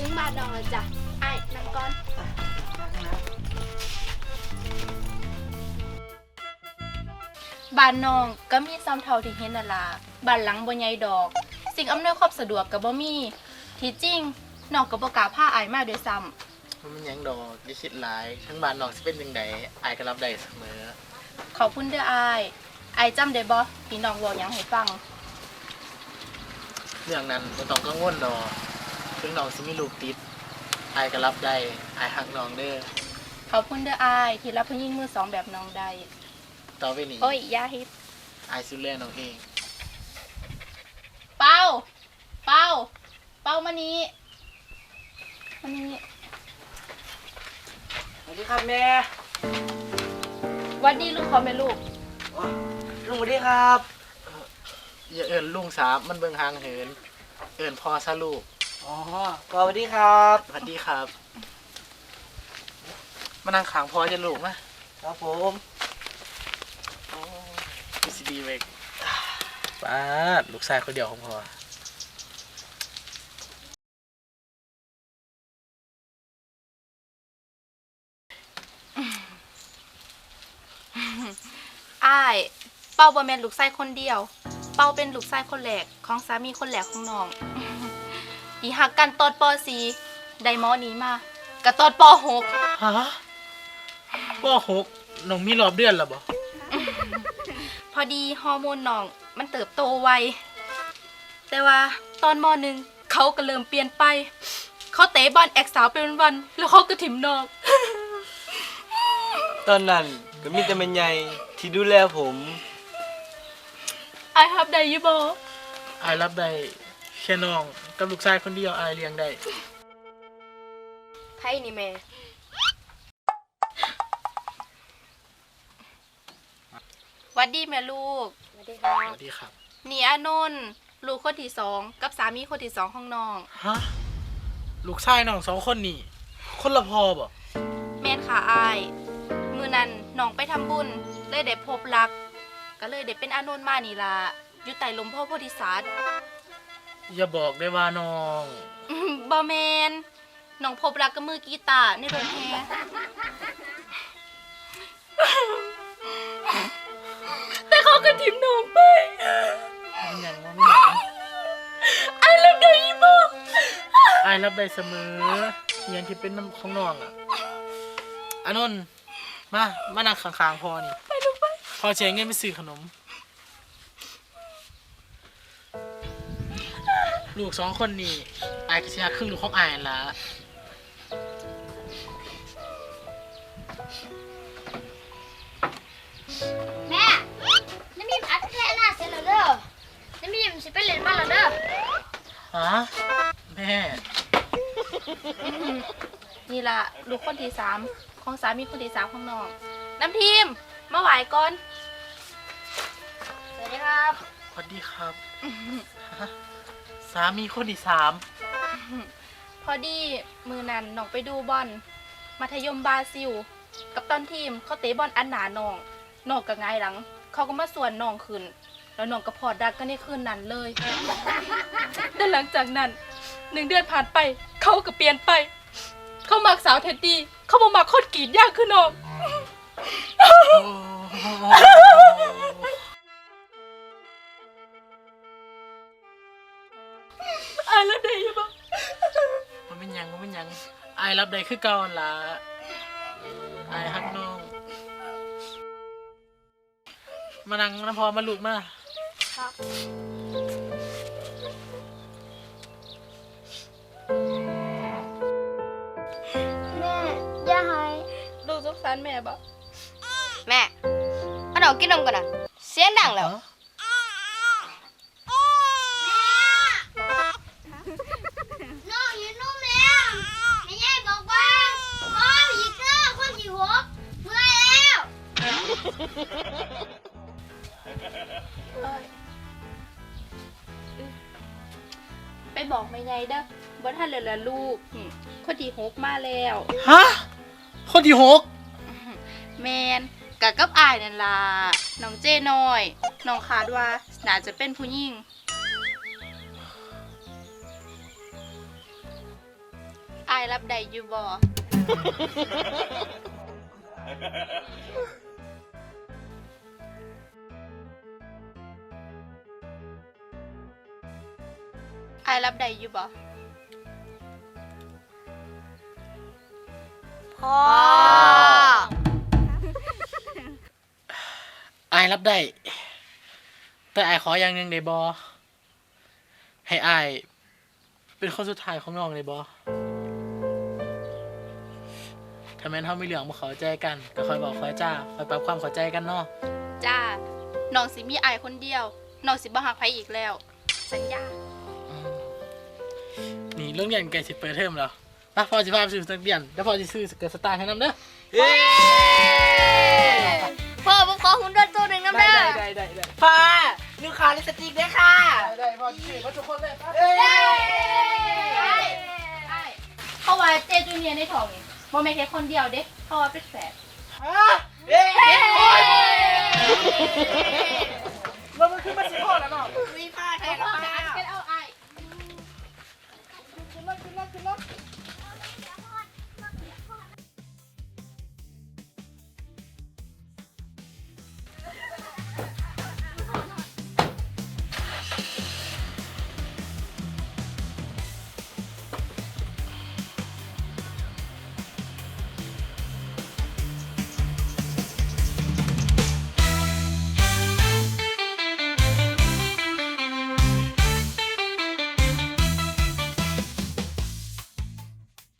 ถึงบ้านน้องแล้วจ้ะไอ้นั่งก่อนบ้านน้องก็มีซ้ำเท่าที่เห็นนั่นล่ะบ้านหลังบ่ใหญ่ดอก สิ่งอำนวยความสะดวกก็บ่มี ที่จริงน้องก็บ่กล้าพาอายมาด้วยซ้ำ มันหยังดอกอย่าคิดหลายทั้งบ้านน้องสิเป็นจังไดอายก็รับได้เสมอ ขอบคุณเด้ออายอายจำได้บ่ที่น้องเว้าหยังให้ฟัง เรื่องนั้นบ่ต้องกังวลดอก ถึงน้องสิมีลูกติดอายก็รับได้อายฮักน้องเด้อขอบคุณเด้ออาย ที่รับผู้หญิงมือสองแบบน้องได้ ต่อไปนี้โอ้ยอยาฮิตอายสิดูแลน้องเอง เป้า เป้า เป้ามานี้มานี้สวัสดีครับแม่หวัดดีลูกขอแม่ลูกลุงสวัสดีครับ อย่าเอิ้นลุงสามมันเบิ่งห่างเหิน เอิ้นพ่อซะลูก อ๋อก็สวัสดีครับ สวัสดีครับ มานั่งขางพ่อจะลูกนะครับผมโอ้ยสิดีเวกป้าดลูกชายคนเดียวของพ่ออ้าย เป้าบ่แม่นลูกชายคนเดียว เป้าเป็นลูกชายคนแรกของสามีคนแรกของน้อง อีหักกันตอนป .4 ได้หมอนี้มากะตอนป .6 ฮะปหกน้องมีรอบเดือนแล้วบ่พอดีฮอร์โมนน้องมันเติบโตไว แต่ว่าตอนมหนึ่งเขาก็เริ่มเปลี่ยนไป เขาเตะบอลแอกสาวเป็นวันๆแล้วเขาก็ถิ่มน้อง ตอนนั้นก็มีแต่แม่ใหญ่ที่ดูแลผมไอฮับได้อยูบออายรับได้ แค่น้องกับลูกชายคนเดียวอายเลี้ยงได้ไพ่นี่แม่วัดดีแม่ลูก สวัสดีค่ะสวัสดีครับนี่อานนท์ลูกคนที่สองกับสามีคนที่สองของน้อง ฮะลูกชายน้องสองคนนี่ คนละพอบ่แม่นค่ะอาย มือนั้นน้องไปทำบุญ เลยได้พบรัก ก็เลยได้เป็นอานนท์มานี่ล่ะอยู่ใต้ลมพ่อโพธิสัตว์ อย่าบอกได้ว่าน้องอื้อบอแมนน้องพบรักกับมือกีตาร์ในรถแฮแต่เขาก็ทิมน้องไป มันหยังว่าไม่หยังไอ้เลิฟได้ยี่บอกอายรับได้เสมออหยังที่เป็นน้ำของน้องอะอานนท์มา มานั่งข้างๆพ่อนี่ ไปลูกไป พ่อใช้เงินไปซื้อขนม ลูกสองคนนี่อายก็สิหักครึ่งลูกของอายนั่นละแม่น้ำมิมอัดแค่หน้าเสร็จแล้วเด้อน้ำมิมสิไปเล่นบ้านแล้วเด้อฮะแม่ นี่ล่ะลูกคนที่สามของสามีคนที่สามของน้องน้ำทีม มาไหวก่อน สวัสดีครับ สวัสดีครับ ฮะ สามีคนที่สามพอดีมือนั้นน้องไปดูบอลมัธยมบราซิล กับตอนทีมเขาเตะบอลอันหนาน้องน้องก็ง่ายหลัง เขาก็มาส่วนน้องขึ้น แล้วน้องก็พอดรักกันในคืนนั้นเลย แต่หลังจากนั้นหนึ่งเดือนผ่านไปเขาก็เปลี่ยนไป เขามักสาวเท็ดดี้เขาบ่มักคนกรีดยากขึ้นน้อง โอ้ายแล้วเดย์บ่มันเป็นหยังมันเป็นหยังอายรับได้คือเก่าหั่นละอายฮักน้อง มานั่งน้ำพอมาลูกมาแม่อย่าให้ลูกสงสารแม่บ่แม่เอาดอกกินนมก่อนนะเสียงดังแล้ว ฮะ ไปบอกไม่ไงเด้อว่าท่านเหลือลูกนี่คนที่หกมาแล้ว ฮะคนที่หกแมนกับกับอายนั่นล่ะน้องเจน้อยน้องคาดว่าน่าจะเป็นผู้หญิงอายรับได้อยู่บ่ายรับได้อยู่บ่พ่ออายรับได้ แต่อายขออย่างหนึ่งได้บอให้อายเป็นคนสุดท้ายของน้องได้บอถ้าแม่นเฮามีเรื่องมาเข้าใจกัน ก็คอยบอกคอยจ้าคอยปรับความเข้าใจกันเนาะจ้าน้องสิมีอายคนเดียวน้องสิบ่หักใครอีกแล้ว สัญญาอืม นี่เรื่องเรียนใกล้สิเปิดเทอมแล้วมาพอสิพาไปซื้อนักเรียนแล้วพอสิซื้อเกิดสตาร์ให้นำเด้อเฮ้พ่อผมขอหุ่นยนต์ตัวหนึ่งน้ำเด้อได้ได้ได้ป้าลูกค้าลิปสติกด้วยค่ะได้พอสิมาทุกคนเลยเฮ้ยเขาว่าเจจูเนียร์ในท้องนี่บ่แม่นแค่คนเดียวเด้เขาว่าเป็นแฝดฮะเฮ้ยแล้วมันคือมาสิพ่อแล้วเนาะมีผ้าแทเอานเอา hatırlat.